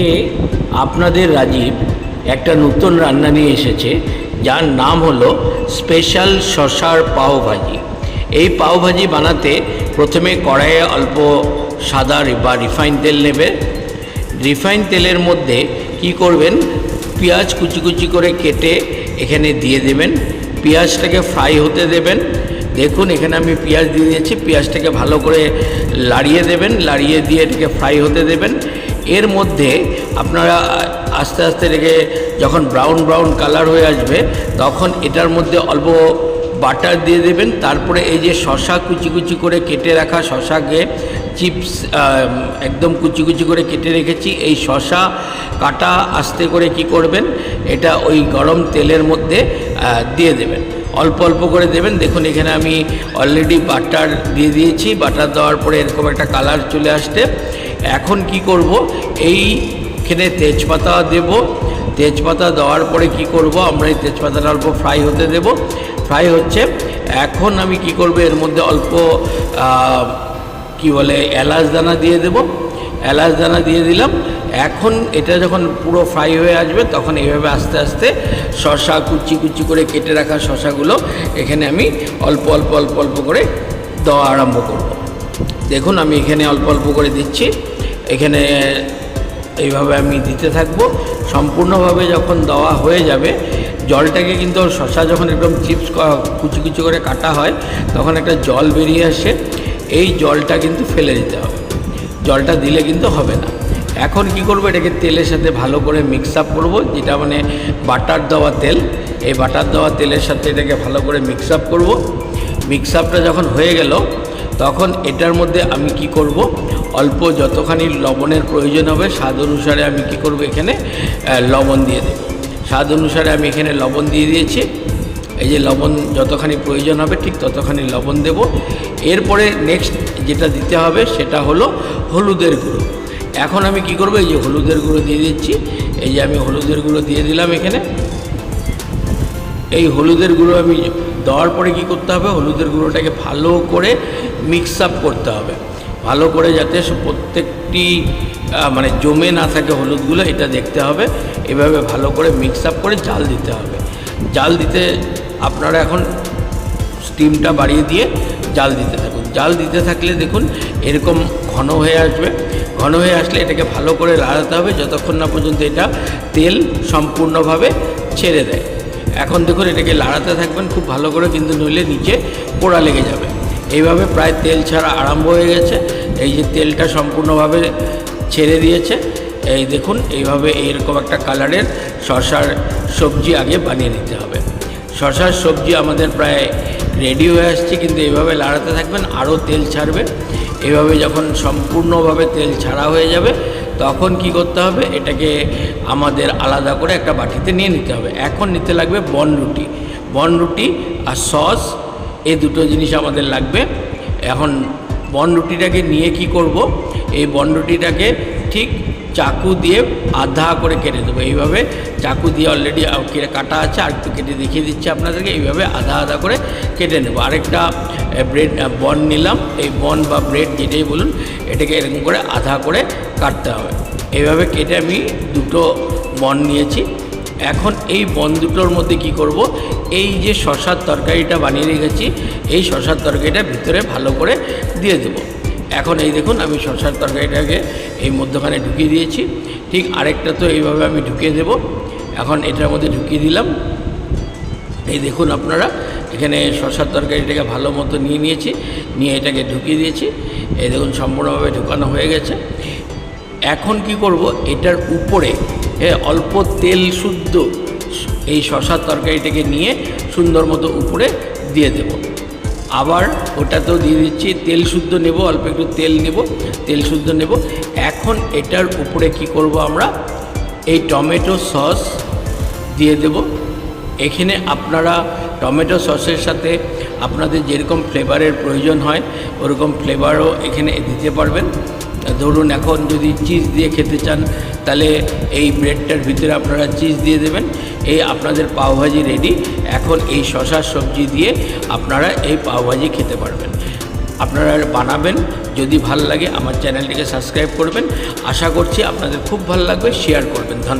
আজকে আপনাদের রাজীব একটা নতুন রান্না নিয়ে এসেছে, যার নাম হলো স্পেশাল শশার পাও ভাজি এই পাও ভাজি বানাতে প্রথমে কড়াইয়ে অল্প সাদা বা রিফাইন তেল নেবে। রিফাইন তেলের মধ্যে কি করবেন? পেঁয়াজ কুচি কুচি করে কেটে এখানে দিয়ে দেবেন। পেঁয়াজটাকে ফ্রাই হতে দেবেন। দেখুন, এখানে আমি পেঁয়াজ দিয়ে দিয়েছি। পেঁয়াজটাকে ভালো করে লাড়িয়ে দেবেন। লাড়িয়ে দিয়ে এটাকে ফ্রাই হতে দেবেন। এর মধ্যে আপনারা আস্তে আস্তে রেখে যখন ব্রাউন ব্রাউন কালার হয়ে আসবে, তখন এটার মধ্যে অল্প বাটার দিয়ে দেবেন, তারপরে এই যে শশা কুচি কুচি করে কেটে রাখা শশাকে চিপস একদম কুচি কুচি করে কেটে রেখেছি, এই শশা কাটা আস্তে করে কি করবেন, এটা ওই গরম তেলের মধ্যে দিয়ে দেবেন। অল্প অল্প করে দেবেন। দেখুন, এখানে আমি অলরেডি বাটার দিয়ে দিয়েছি। বাটার দেওয়ার পরে এরকম একটা কালার চলে আসতে এখন কি করব? এইখানে তেজপাতা দেব। তেজপাতা দেওয়ার পরে কি করব? আমরা এই তেজপাতাটা অল্প ফ্রাই হতে দেব। ফ্রাই হচ্ছে, এখন আমি কি করব? এর মধ্যে অল্প কি বলে, এলাচ দানা দিয়ে দেব। এলাচ দানা দিয়ে দিলাম। এখন এটা যখন পুরো ফ্রাই হয়ে আসবে, তখন এইভাবে আস্তে আস্তে শশা কুচি কুচি করে কেটে রাখা শশাগুলো এখানে আমি অল্প অল্প অল্প অল্প করে দেওয়া আরম্ভ করব। দেখুন, আমি এখানে অল্প অল্প করে দিচ্ছি। এখানে এইভাবে আমি দিতে থাকব। সম্পূর্ণভাবে যখন দেওয়া হয়ে যাবে, জলটাকে কিন্তু শশা যখন একদম চিপস কুচি কুচি করে কাটা হয়, তখন একটা জল বেরিয়ে আসে। এই জলটা কিন্তু ফেলে দিতে হবে। জলটা দিলে কিন্তু হবে না। এখন কি করব, এটাকে তেলের সাথে ভালো করে মিক্স আপ করব, যেটা মানে বাটার দেওয়া তেল। এই বাটার দেওয়া তেলের সাথে এটাকে ভালো করে মিক্স আপ করব। মিক্স আপটা যখন হয়ে গেল, তখন এটার মধ্যে আমি কি করব, অল্প যতখানি লবণের প্রয়োজন হবে, স্বাদ অনুসারে আমি কি করব এখানে লবণ দিয়ে দেবো। স্বাদ অনুসারে আমি এখানে লবণ দিয়ে দিয়েছি। এই যে লবণ যতখানি প্রয়োজন হবে, ঠিক ততখানি লবণ দেব। এরপরে নেক্সট যেটা দিতে হবে, সেটা হলো হলুদের গুঁড়ো। এখন আমি কি করব, এই যে হলুদের গুঁড়ো দিয়ে দিচ্ছি। এই যে আমি হলুদের গুঁড়ো দিয়ে দিলাম এখানে। এই হলুদের গুঁড়ো আমি দেওয়ার পরে কি করতে হবে, হলুদের গুঁড়োটাকে ভালো করে মিক্স আপ করতে হবে। ভালো করে যাতে প্রত্যেকটি মানে জমে না থাকে হলুদগুলো, এটা দেখতে হবে। এভাবে ভালো করে মিক্স আপ করে জাল দিতে হবে। জাল দিতে আপনারা এখন স্টিমটা বাড়িয়ে দিয়ে জাল দিতে থাকুন। জাল দিতে থাকলে দেখুন এরকম ঘন হয়ে আসবে। ঘন হয়ে আসলে এটাকে ভালো করে লাড়াতে হবে। যতক্ষণ না পর্যন্ত এটা তেল সম্পূর্ণভাবে ছেড়ে দেয়। এখন দেখুন এটাকে লাড়াতে থাকবেন, খুব ভালো করে কিন্তু নইলে নিচে পোড়া লেগে যাবে। এইভাবে প্রায় তেল ছাড়া আরম্ভ হয়ে গেছে। এই যে তেলটা সম্পূর্ণভাবে ছেড়ে দিয়েছে। এই দেখুন, এইভাবে এইরকম একটা কালারের শশার সবজি আগে বানিয়ে নিতে হবে। শশার সবজি আমাদের প্রায় রেডি হয়ে আসছে, কিন্তু এভাবে লাড়াতে থাকবেন, আরও তেল ছাড়বে। এভাবে যখন সম্পূর্ণভাবে তেল ছাড়া হয়ে যাবে, তখন কি করতে হবে? এটাকে আমাদের আলাদা করে একটা বাটিতে নিয়ে নিতে হবে। এখন নিতে লাগবে বন রুটি। বন রুটি আর সস, এই দুটো জিনিস আমাদের লাগবে। এখন বন রুটিটাকে নিয়ে কি করব? এই বন রুটিটাকে ঠিক চাকু দিয়ে আধা করে কেটে দেবো। এইভাবে চাকু দিয়ে অলরেডি কেটে কাটা আছে আর একটু কেটে দেখিয়ে দিচ্ছি আপনাদেরকে। এইভাবে আধা আধা করে কেটে নেব। আরেকটা ব্রেড বন নিলাম। এই বন বা ব্রেড যেটাই বলুন, এটাকে এরকম করে আধা করে কাটতে হবে। এইভাবে কেটে আমি দুটো বন নিয়েছি। এখন এই বন দুটোর মধ্যে কি করব? এই যে শশার তরকারিটা বানিয়ে রেখেছি, এই শশার তরকারিটা ভিতরে ভালো করে দিয়ে দেবো। এখন এই দেখুন, আমি শশার তরকারিটাকে এই মধ্যখানে ঢুকিয়ে দিয়েছি। ঠিক আরেকটা তো এইভাবে আমি ঢুকিয়ে দেব। এখন এটার মধ্যে ঢুকিয়ে দিলাম। এই দেখুন আপনারা, এখানে শশার তরকারিটাকে ভালো মতো নিয়ে নিয়েছি, নিয়ে এটাকে ঢুকিয়ে দিয়েছি। এই দেখুন, সম্পূর্ণভাবে ঢুকানো হয়ে গেছে। এখন কি করব, এটার উপরে অল্প তেল শুদ্ধ এই শশার তরকারিটাকে নিয়ে সুন্দর মতো উপরে দিয়ে দেব। আবার ওটাতেও দিয়ে দিচ্ছি, তেল শুদ্ধ নেব, অল্প একটু তেল নেব, তেল শুদ্ধ নেব। এখন এটার উপরে কি করব আমরা? এই টমেটো সস দিয়ে দেব। এখানে আপনারা টমেটো সসের সাথে আপনাদের যেরকম ফ্লেভারের প্রয়োজন হয়, ওরকম ফ্লেভারও এখানে দিতে পারবেন। ধরুন এখন যদি চিজ দিয়ে খেতে চান, তাহলে এই ব্রেডটার ভিতরে আপনারা চিজ দিয়ে দেবেন। এই আপনাদের পাওভাজি রেডি এখন এই শশার সবজি দিয়ে আপনারা এই পাওভাজি খেতে পারবেন। আপনারা বানাবেন, যদি ভালো লাগে আমার চ্যানেলটিকে সাবস্ক্রাইব করবেন। আশা করছি আপনাদের খুব ভালো লাগবে শেয়ার করবেন। ধন্যবাদ।